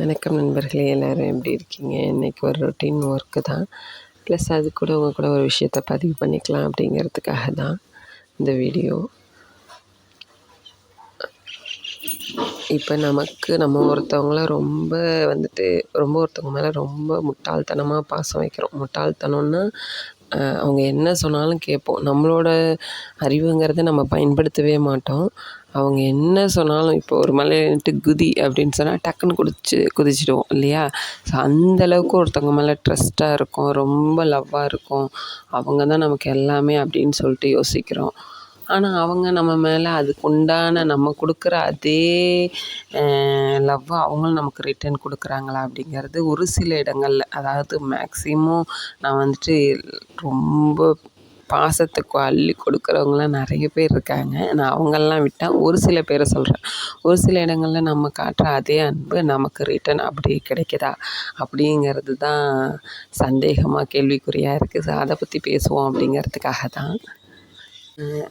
வணக்கம் நண்பர்களே எல்லோரும் எப்படி இருக்கீங்க? இன்றைக்கி ஒரு ரொட்டீன் ஒர்க்கு தான். ப்ளஸ் அது கூட உங்கள் கூட ஒரு விஷயத்தை பதிவு பண்ணிக்கலாம் அப்படிங்கிறதுக்காக தான் இந்த வீடியோ இப்போ நமக்கு நம்ம ஒருத்தவங்கள ரொம்ப வந்துட்டு ரொம்ப ஒருத்தவங்க மேலே ரொம்ப முட்டாள்தனமாக பாசம் வைக்கிறோம். முட்டாள்தனம்னா அவங்க என்ன சொன்னாலும் கேட்போம். நம்மளோட அறிவுங்கிறத நம்ம பயன்படுத்தவே மாட்டோம். அவங்க என்ன சொன்னாலும் இப்போ ஒரு மலையில குதி அப்படின்னு சொன்னால் டக்குன்னு குதிச்சு குதிச்சிடுவோம் இல்லையா? ஸோ அந்தளவுக்கு ஒருத்தவங்க மேலே ட்ரஸ்ட்டாக இருக்கும் ரொம்ப லவ்வாக இருக்கும். அவங்க தான் நமக்கு எல்லாமே அப்படின்னு சொல்லிட்டு யோசிக்கிறோம். ஆனால் அவங்க நம்ம மேலே அதுக்கு உண்டான நம்ம கொடுக்குற அதே லவ் அவங்களும் நமக்கு ரிட்டர்ன் கொடுக்குறாங்களா அப்படிங்கிறது ஒரு சில இடங்களில். அதாவது மேக்ஸிமம் நான் வந்துட்டு ரொம்ப பாசத்தை அள்ளி கொடுக்குறவங்களாம் நிறைய பேர் இருக்காங்க. நான் அவங்களெலாம் விட்டால் ஒரு சில பேரை சொல்கிறேன் ஒரு சில இடங்களில் நம்ம காட்டுற அதே அன்பு நமக்கு ரிட்டன் அப்படி கிடைக்குதா? அப்படிங்கிறது தான் சந்தேகமாக கேள்விக்குறியாக இருக்குது ஸோ அதை பற்றி பேசுவோம் அப்படிங்கிறதுக்காக தான்.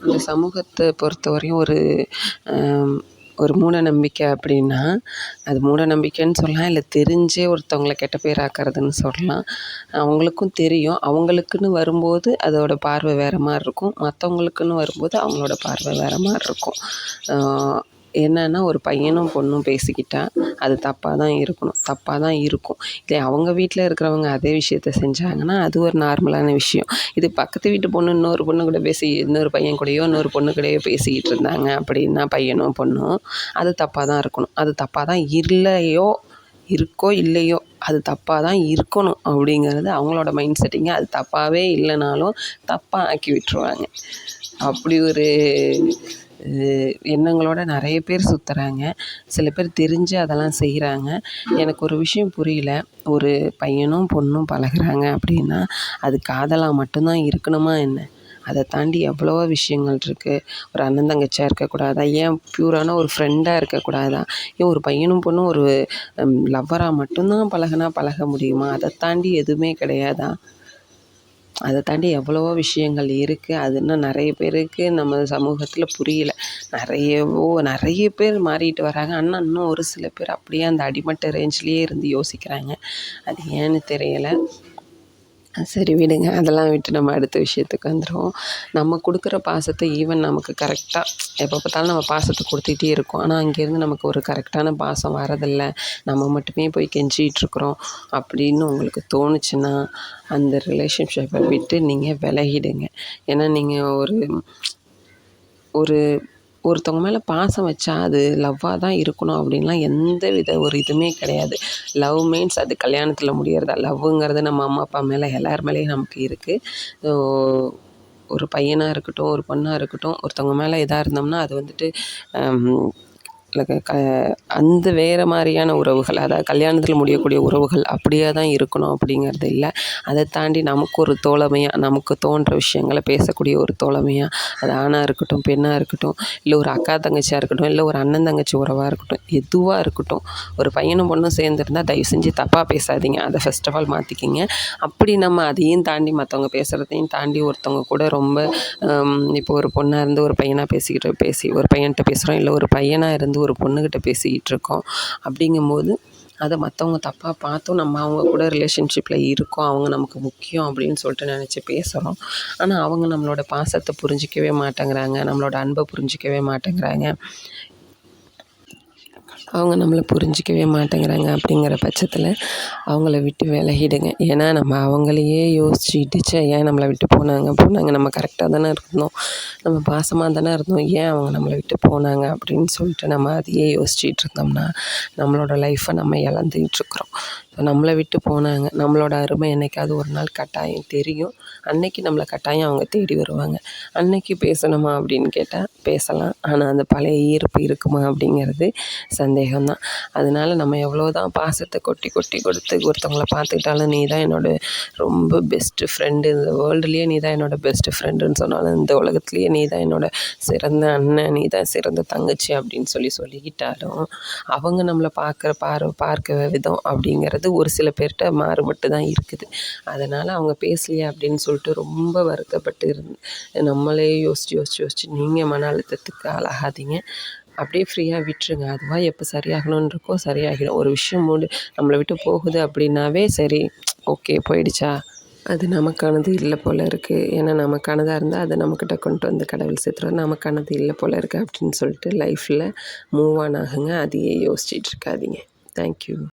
இந்த சமூகத்தை பொறுத்தவரையும் ஒரு ஒரு மூட நம்பிக்கை அப்படின்னா அது மூட நம்பிக்கைன்னு சொல்லலாம் இல்லை தெரிஞ்சே ஒருத்தவங்கள கெட்ட பேர் ஆக்கிறதுன்னு சொல்லலாம். அவங்களுக்கும் தெரியும். அவங்களுக்குன்னு வரும்போது அதோடய பார்வை வேறு மாதிரி இருக்கும். மற்றவங்களுக்குன்னு வரும்போது அவங்களோட பார்வை வேறு மாதிரி இருக்கும். என்னன்னா ஒரு பையனும் பொண்ணும் பேசிக்கிட்டால் அது தப்பாக தான் இருக்கணும். தப்பாக தான் இருக்கும். இதே அவங்க வீட்டில் இருக்கிறவங்க அதே விஷயத்த செஞ்சாங்கன்னா அது ஒரு நார்மலான விஷயம். இது பக்கத்து வீட்டு பொண்ணு இன்னொரு பொண்ணு கூட பேசி இன்னொரு பையன் கூடயோ இன்னொரு பொண்ணு கூடயோ பேசிக்கிட்டு இருந்தாங்க அப்படின்னா பையனும் பொண்ணும் அது தப்பாக தான் இருக்கணும். அது தப்பாக தான் இல்லையோ இருக்கோ இல்லையோ அது தப்பாக தான் இருக்கணும் அப்படிங்கிறது அவங்களோட மைண்ட் செட்டிங்க அது தப்பாகவே இல்லைனாலும் தப்பாக ஆக்கி விட்டுருவாங்க. அப்படி ஒரு எண்ணங்களோட நிறைய பேர் சுற்றுறாங்க சில பேர் தெரிஞ்சு அதெல்லாம் செய்கிறாங்க எனக்கு ஒரு விஷயம் புரியல. ஒரு பையனும் பொண்ணும் பழகுறாங்க அப்படின்னா அது காதலாக மட்டும்தான் இருக்கணுமா என்ன? அதை தாண்டி எவ்வளவோ விஷயங்கள் இருக்குது ஒரு அண்ணன் தங்கச்சியாக இருக்கக்கூடாதா? ஏன் ப்யூரான ஒரு ஃப்ரெண்டாக இருக்கக்கூடாதா? ஏன் ஒரு பையனும் பொண்ணும் ஒரு லவ்வராக மட்டும்தான் பழகுனா பழக முடியுமா? அதை தாண்டி எதுவுமே கிடையாதா? அதை தாண்டி எவ்வளவோ விஷயங்கள் இருக்குது அது இன்னும் நிறைய பேருக்கு நம்ம சமூகத்தில் புரியல. நிறையவோ நிறைய பேர் மாறிட்டு வராங்க. ஆனால் இன்னும் ஒரு சில பேர் அப்படியே அந்த அடிமட்ட ரேஞ்ச்லேயே இருந்து யோசிக்கிறாங்க. அது ஏன்னு தெரியலை. சரி விடுங்க அதெல்லாம் விட்டு நம்ம அடுத்த விஷயத்துக்கு வந்துடுவோம் நம்ம கொடுக்குற பாசத்தை ஈவன் நமக்கு கரெக்டாக எப்போ பார்த்தாலும் நம்ம பாசத்தை கொடுத்துட்டே இருக்கோம். ஆனால் அங்கேருந்து நமக்கு ஒரு கரெக்டான பாசம் வரதில்ல. நம்ம மட்டுமே போய் கெஞ்சிகிட்ருக்குறோம் அப்படின்னு உங்களுக்கு தோணுச்சுன்னா அந்த ரிலேஷன்ஷிப்பை விட்டு நீங்கள் விலகிடுங்க. ஏன்னா நீங்கள் ஒரு ஒரு ஒருத்தவங்க மேலே பாசம் வச்சா அது லவ்வாக தான் இருக்கணும் அப்படின்லாம் எந்த வித ஒரு இதுவுமே கிடையாது. லவ் மீன்ஸ் அது கல்யாணத்தில் முடியறதா? லவ்வுங்கிறது நம்ம அம்மா அப்பா மேலே எல்லார் மேலேயும் நமக்கு இருக்குது ஒரு பையனாக இருக்கட்டும் ஒரு பொண்ணாக இருக்கட்டும் ஒருத்தவங்க மேலே இதாக இருந்தோம்னா அது வந்துட்டு க அந்த வேறு மாதிரியான உறவுகள் அதாவது கல்யாணத்தில் முடியக்கூடிய உறவுகள் அப்படியே தான் இருக்கணும் அப்படிங்கிறது இல்லை. அதை தாண்டி நமக்கு ஒரு தோழமையாக நமக்கு தோன்ற விஷயங்களை பேசக்கூடிய ஒரு தோழமையாக அது ஆணாக இருக்கட்டும் பெண்ணாக இருக்கட்டும் இல்லை ஒரு அக்கா தங்கச்சியாக இருக்கட்டும் இல்லை ஒரு அண்ணன் தங்கச்சி உறவாக இருக்கட்டும் எதுவாக இருக்கட்டும் ஒரு பையனும் பொண்ணும் சேர்ந்துருந்தால் தயவு செஞ்சு தப்பாக பேசாதீங்க. அதை ஃபஸ்ட் ஆஃப் ஆல் மாற்றிக்கிங்க அப்படி நம்ம அதையும் தாண்டி மற்றவங்க பேசுகிறதையும் தாண்டி ஒருத்தவங்க கூட ரொம்ப இப்போ ஒரு பொண்ணாக இருந்து ஒரு பையனாக பேசிக்கிட்டு பேசி ஒரு பையன்கிட்ட பேசுகிறோம் இல்லை ஒரு பையனாக இருந்து ஒரு பொண்ணுக்கிட்ட பேசிக்கிட்டு இருக்கோம் அப்படிங்கும்போது அதை மற்றவங்க தப்பாக பார்த்தும் நம்ம அவங்க கூட ரிலேஷன்ஷிப்பில் இருக்கோம். அவங்க நமக்கு முக்கியம் அப்படின்னு சொல்லிட்டு நினச்சி பேசுகிறோம் ஆனால் அவங்க நம்மளோட பாசத்தை புரிஞ்சிக்கவே மாட்டேங்கிறாங்க. நம்மளோட அன்பை புரிஞ்சிக்கவே மாட்டேங்கிறாங்க. அவங்க நம்மளை புரிஞ்சிக்கவே மாட்டேங்கிறாங்க அப்படிங்கிற பட்சத்தில் அவங்கள விட்டு விலகிடுங்க. ஏன்னா நம்ம அவங்களையே யோசிச்சுட்டுச்சு ஏன் நம்மளை விட்டு போனாங்க போனாங்க நம்ம கரெக்டாக தானே இருந்தோம். நம்ம பாசமாக தானே இருந்தோம். ஏன் அவங்க நம்மளை விட்டு போனாங்க அப்படின்னு சொல்லிட்டு நம்ம அதையே யோசிச்சுட்டு இருந்தோம்னா நம்மளோட லைஃப்பை நம்ம இழந்துக்கிட்டுருக்குறோம் நம்மளை விட்டு போனாங்க. நம்மளோட அருமை என்றைக்காவது ஒரு நாள் கட்டாயம் தெரியும். அன்னைக்கு நம்மளை கட்டாயம் அவங்க தேடி வருவாங்க. அன்னைக்கு பேசணுமா அப்படின்னு கேட்டால் பேசலாம். ஆனால் அந்த பழைய ஈர்ப்பு இருக்குமா அப்படிங்கிறது ச சந்தேகம்தான். அதனால் நம்ம எவ்வளோ தான் பாசத்தை கொட்டி கொட்டி கொடுத்து ஒருத்தவங்கள பார்த்துக்கிட்டாலும் நீ தான் என்னோடய ரொம்ப பெஸ்ட்டு ஃப்ரெண்டு இந்த வேர்ல்டுலேயே நீ தான் என்னோடய பெஸ்ட்டு ஃப்ரெண்டுன்னு சொன்னாலும் இந்த உலகத்துலேயே நீ தான் என்னோடய சிறந்த அண்ணன் நீ தான் சிறந்த தங்கச்சி அப்படின்னு சொல்லி சொல்லிக்கிட்டாலும் அவங்க நம்மளை பார்க்குற பார்வை பார்க்க விதம் அப்படிங்கிறது ஒரு சில பேர்கிட்ட மாறுபட்டு தான் இருக்குது. அதனால் அவங்க பேசலையே அப்படின்னு சொல்லிட்டு ரொம்ப வருத்தப்பட்டு இருந்து நம்மளே யோசித்து யோசித்து யோசித்து நீங்கள் மன அழுத்தத்துக்கு ஆளாகாதீங்க. அப்படியே ஃப்ரீயாக விட்டுருங்க. அதுவாக எப்போ சரியாகணும்னு இருக்கோ சரியாகிடும். ஒரு விஷயம் முடி நம்மளை விட்டு போகுது அப்படின்னாவே சரி ஓகே போயிடுச்சா? அது நமக்கானது இல்லை போல் இருக்குது ஏன்னா நமக்கானதாக இருந்தால் அதை நம்மக்கிட்ட கொண்டு வந்து கடவுள் சேர்த்துருவார் நமக்கானது இல்லை போல் இருக்குது அப்படின்னு சொல்லிட்டு லைஃப்பில் மூவ் ஆன் ஆகுங்க. அதையே யோசிச்சிட்டு இருக்காதீங்க. தேங்க்யூ